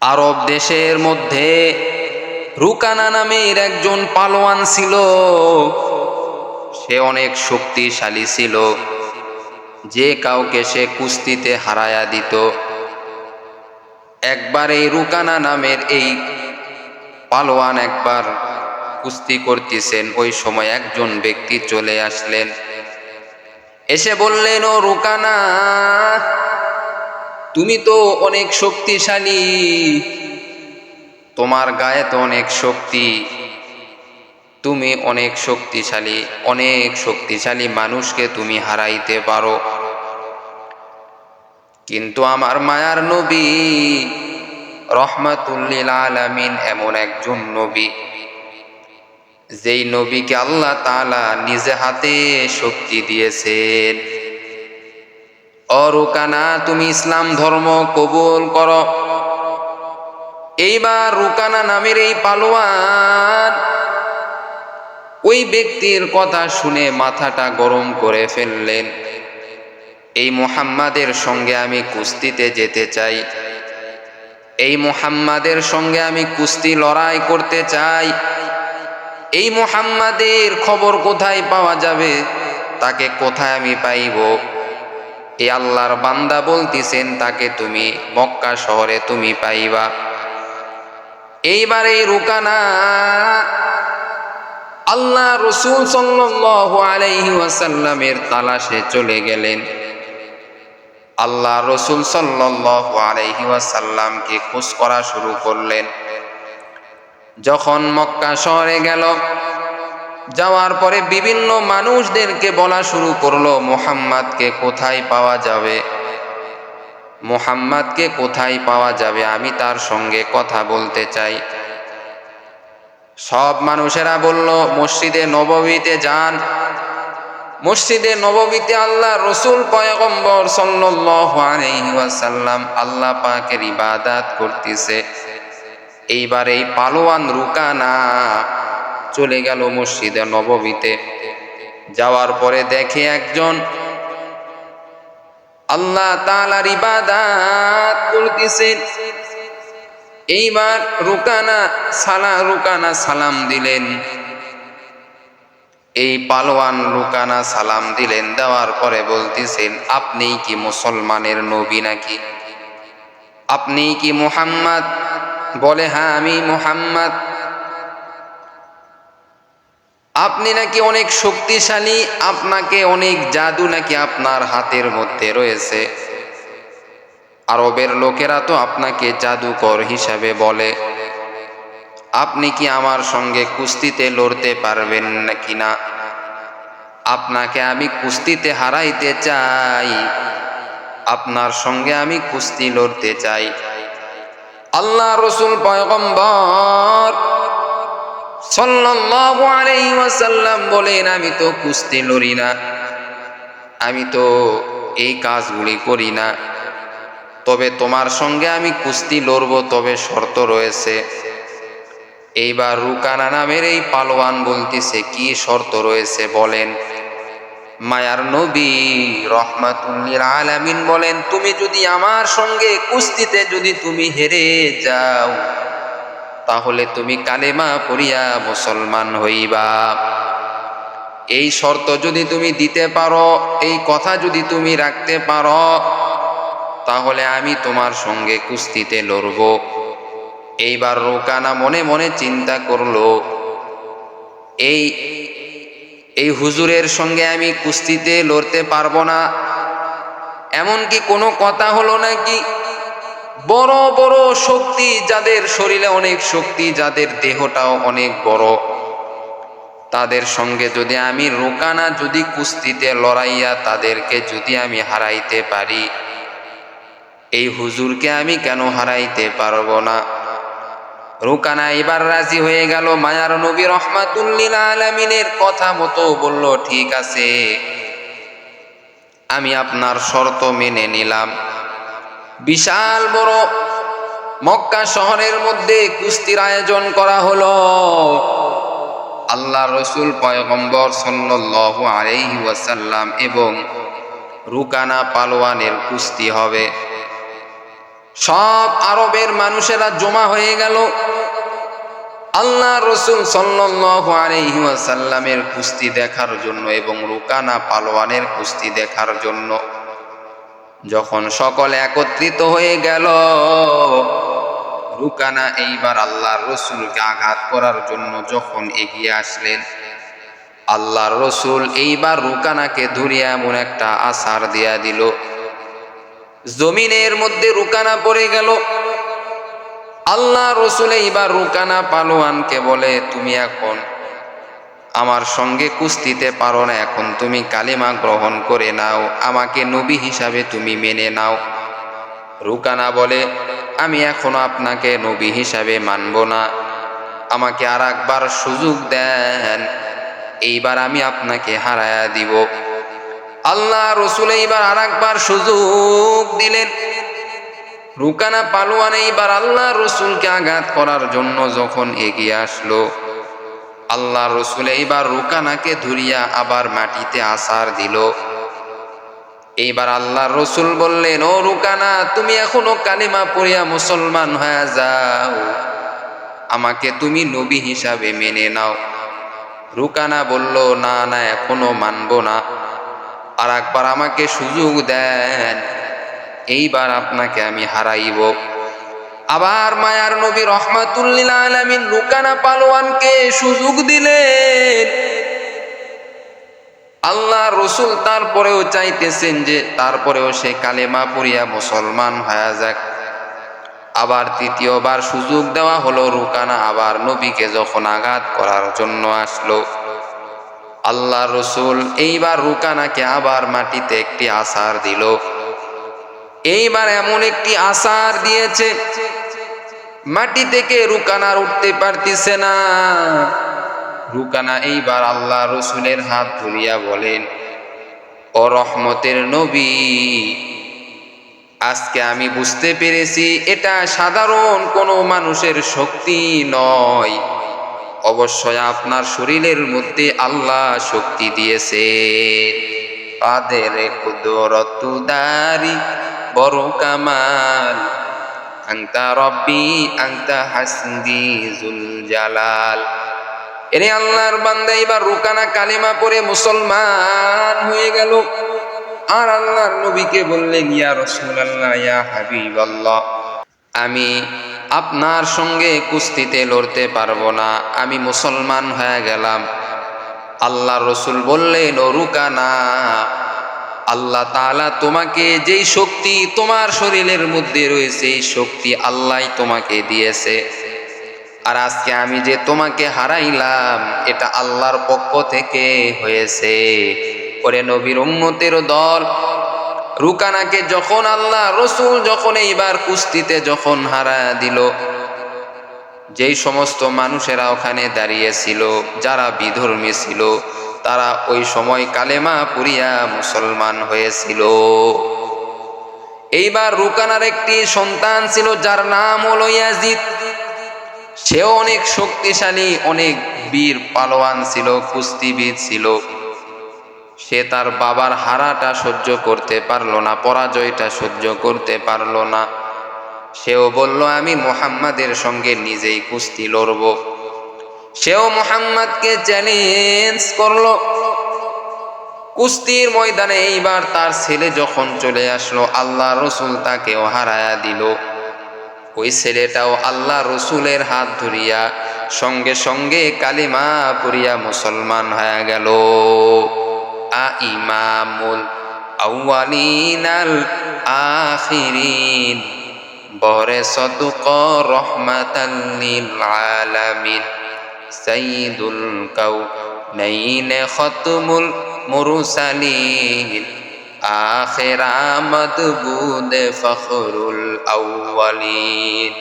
আরব দেশের মধ্যে রুকানা নামের একজন পালোয়ান ছিল। সে অনেক শক্তিশালী ছিল। যে কাউকে সে কুস্তিতে হারায়া দিত। একবার এই রুকানা নামের এই পালোয়ান একবার কুস্তি করতেছেন, ওই সময় একজন ব্যক্তি চলে আসলেন। এসে বললেন, ও রুকানা তুমি তো অনেক শক্তিশালী। তোমার গায়ে তো অনেক শক্তি। তুমি অনেক শক্তিশালী অনেক শক্তিশালী মানুষকে তুমি হারাইতে পারো। কিন্তু আমার মায়ার নবী রহমাতুল্লিল আলামিন এমন একজন নবী। যেই নবীকে আল্লাহ তালা নিজে হাতে শক্তি দিয়েছেন। অরুকানা, তুমি ইসলাম ধর্ম কবুল করো। এইবার রুকানা নামের এই পালোয়ান ওই ব্যক্তির কথা শুনে মাথাটা গরম করে ফেললেন। এই মুহাম্মাদের সঙ্গে আমি কুস্তিতে যেতে চাই। এই মুহাম্মাদের সঙ্গে আমি কুস্তি লড়াই করতে চাই। এই মুহাম্মাদের খবর কোথায় পাওয়া যাবে, তাকে কোথায় আমি পাইব? এই আল্লাহর বান্দা বলতিছেন, তাকে তুমি মক্কা শহরে তুমি পাইবা। এইবারে রুকানা আল্লাহ রসুল সাল্লাল্লাহু আলাইহি ওয়াসাল্লামের তালাশে চলে গেলেন। আল্লাহ রসুল সাল্লাল্লাহু আলাইহি ওয়াসাল্লামকে খোঁজ করা শুরু করলেন। যখন মক্কা শহরে গেল যাওয়ার পরে বিভিন্ন মানুষদেরকে বলা শুরু করল, মোহাম্মদকে কোথায় পাওয়া যাবে? মোহাম্মদকে কোথায় পাওয়া যাবে? আমি তার সঙ্গে কথা বলতে চাই। সব মানুষেরা বলল, মসজিদে নববীতে যান। মসজিদে নববীতে আল্লাহ রসুল পয়গম্বর ওয়াসাল্লাম আল্লাহ পাকের ইবাদাত করতেছে। এইবার এই পালোয়ান রুকানা চলে গেল মসজিদে নববীতে যাওয়ার পরে দেখে একজন, আল্লাহ তালার ইবাদাত করতেছেন। এইবার রুকানা, সালা, রুকানা সালাম দিলেন। এই পালোয়ান রুকানা সালাম দিলেন, দেওয়ার পরে বলতেছেন, আপনি কি মুসলমানের নবী নাকি? আপনি কি মুহাম্মদ? বলে হ্যাঁ আমি মুহাম্মদ। আপনি নাকি অনেক শক্তিশালী, আপনাকে অনেক জাদু নাকি আপনার হাতের মধ্যে রয়েছে? আরবের লোকেরা তো আপনাকে জাদুকর হিসাবে বলে। আপনি কি আমার সঙ্গে কুস্তিতে লড়তে পারবেন নাকি না? আপনাকে আমি কুস্তিতে হারাইতে চাই। আপনার সঙ্গে আমি কুস্তি লড়তে চাই। আল্লাহ রসুল পয়গম্বর সাল্লাল্লাহু বলেন, আমি তো কুস্তি লড়ি না। আমি তো এই কাজগুলি করি না। তবে তোমার সঙ্গে আমি কুস্তি লড়ব, তবে শর্ত রয়েছে। এইবার রুকানা নামের এই পালোয়ান বলতেছে, কি শর্ত রয়েছে? বলেন, মায়ার নবী রহমাতুল্লিল আলামিন বলেন, তুমি যদি আমার সঙ্গে কুস্তিতে যদি তুমি হেরে যাও তাহলে তুমি কালেমা পড়িয়া মুসলমান হইবা। এই শর্ত যদি তুমি দিতে পারো, এই কথা যদি তুমি রাখতে পারো, তাহলে আমি তোমার সঙ্গে কুস্তিতে লড়ব। এইবার রোকানা মনে মনে চিন্তা করল, এই এই হুজুরের সঙ্গে আমি কুস্তিতে লড়তে পারব না। এমন কি কোনো কথা হলো নাকি? বড় বড় শক্তি যাদের শরীরে অনেক শক্তি, যাদের দেহটাও অনেক বড়। তাদের সঙ্গে যদি আমি রোকানা, যদি কুস্তিতে লড়াইয়া তাদেরকে যদি আমি হারাইতে পারি, এই হুজুরকে আমি কেন হারাইতে পারব না? রুকানা এবার রাজি হয়ে গেল, মায়ার নবী রহমাতুল্লিল আলমিনের কথা মতো বলল, ঠিক আছে, আমি আপনার শর্ত মেনে নিলাম। বিশাল বড় মক্কা শহরের মধ্যে কুস্তির আয়োজন করা হলো। আল্লাহ রসুল পয়গম্বর ওয়াসাল্লাম এবং রুকানা পালোয়ানের কুস্তি হবে। সব আরবের মানুষেরা জমা হয়ে গেল। আল্লাহ রসুল সাল্লামের কুস্তি দেখার জন্য এবং রুকানা পালোয়ানের কুস্তি দেখার জন্য যখন সকলে একত্রিত হয়ে গেল, রুকানা এইবার আল্লাহ রসুলকে আঘাত করার জন্য যখন এগিয়ে আসলেন আল্লাহ রসুল এইবার রুকানাকে ধরিয়া এমন একটা আসার দিয়া দিল। জমিনের মধ্যে রুকানা পড়ে গেল। আল্লাহ রসুল এইবার রুকানা পালোয়ানকে বলে, তুমি এখন আমার সঙ্গে কুস্তিতে পারো না এখন, তুমি কালিমা গ্রহণ করে নাও, আমাকে নবী হিসাবে তুমি মেনে নাও। রুকানা বলে, আমি এখনও আপনাকে নবী হিসাবে মানব না। আমাকে আর একবার সুযোগ দেন, এইবার আমি আপনাকে হারায়া দিব। আল্লাহ রসুল এইবার আর একবার সুযোগ দিলেন। রুকানা পালোয়ান এইবার আল্লাহ রসুলকে আঘাত করার জন্য যখন এগিয়ে আসলো। আল্লাহ রসুল এইবার রুকানাকে ধরিয়া আবার মাটিতে আসার দিল। এইবার আল্লাহ রসুল বললেন, ও রুকানা, তুমি এখনও কালিমা পড়িয়া মুসলমান হয়ে যাও। আমাকে তুমি নবী হিসাবে মেনে নাও। রুকানা বলল, না না, এখনও মানব না। আর একবার আমাকে সুযোগ দেন। এইবার আপনাকে আমি হারাইব। আবার মায়ার নবী রহমাতুল্লিল আলমিন রুকানা পালোয়ানকে সুযোগ দিলেন। আল্লাহ রসুল তারপরেও চাইতেছেন যে তারপরেও সে কালেমা পড়িয়া মুসলমান হয়ে যাক। আবার তৃতীয়বার সুযোগ দেওয়া হলো, রুকানা আবার নবীকে যখন আঘাত করার জন্য আসলো। আল্লাহ রসুল এইবার রুকানাকে আবার মাটিতে একটি আসার দিল। এইবার এমন একটি আসার দিয়েছে, মাটি থেকে রুকানার উঠতে পারতিছে না। রুকানা এইবার আল্লাহ রসুলের হাত ধরিয়া বলেন, ও রহমতের নবী, আজকে আমি বুঝতে পেরেছি এটা সাধারণ কোনো মানুষের শক্তি নয়। অবশ্যই আপনার শরীরের মধ্যে আল্লাহ শক্তি দিয়েছে। পাদের কুদরতুদারি বড় কামাল আংতা রব্বি আংতা হাসদি জুল জালাল এরে আল্লাহর বান্দা, এবার রুকানা কালিমা পরে মুসলমান হয়ে গেল। আর আল্লাহর নবীকে বললেন, ইয়া রসুল আল্লাহ ইয়া হাবিব আল্লাহ আমি আপনার সঙ্গে কুস্তিতে লড়তে পারব না, আমি মুসলমান হয়ে গেলাম। আল্লাহ রসুল বললেন, ও রুকানা আল্লাহ তাআলা তোমাকে যেই শক্তি তোমার শরীরের মধ্যে রয়েছে, এই শক্তি আল্লাহ তোমাকে দিয়েছে। আর আজকে আমি যে তোমাকে হারাইলাম, এটা আল্লাহর পক্ষ থেকে হয়েছে। ওরে নবীর উম্মতের দল, রুকানাকে যখন আল্লাহ রসুল যখন এইবার কুস্তিতে যখন হারা দিল, যেই সমস্ত মানুষেরা ওখানে দাঁড়িয়েছিল যারা বিধর্মী ছিল তারা ওই সময় কালেমা পুরিয়া মুসলমান হয়েছিল। এইবার রুকানার একটি সন্তান ছিল যার নাম হলো ইয়াজিদ। সেও অনেক শক্তিশালী, অনেক বীর পালোয়ান ছিল কুস্তিবিদ ছিল। সে তার বাবার হারাটা সহ্য করতে পারল না, পরাজয়টা সহ্য করতে পারল না। সেও বলল, আমি মোহাম্মদের সঙ্গে নিজেই কুস্তি লড়ব। সেও মোহাম্মদকে চ্যালেঞ্জ করল। কুস্তির ময়দানে এইবার তার ছেলে যখন চলে আসলো আল্লাহ রসুল তাকেও হারায়া দিল। ওই ছেলেটাও আল্লাহ রসুলের হাত ধরিয়া সঙ্গে সঙ্গে কালিমা পড়িয়া মুসলমান হয়ে গেল। আ ইমামুল আউয়ালিনাল আখিরিন বরে সদুক রহমাতাল্লিল আলামিন। সাইদুল কাউ নইনে খতমুল মুরসালিন। আখের আমদ বুদ ফখরুল আউয়ালিন।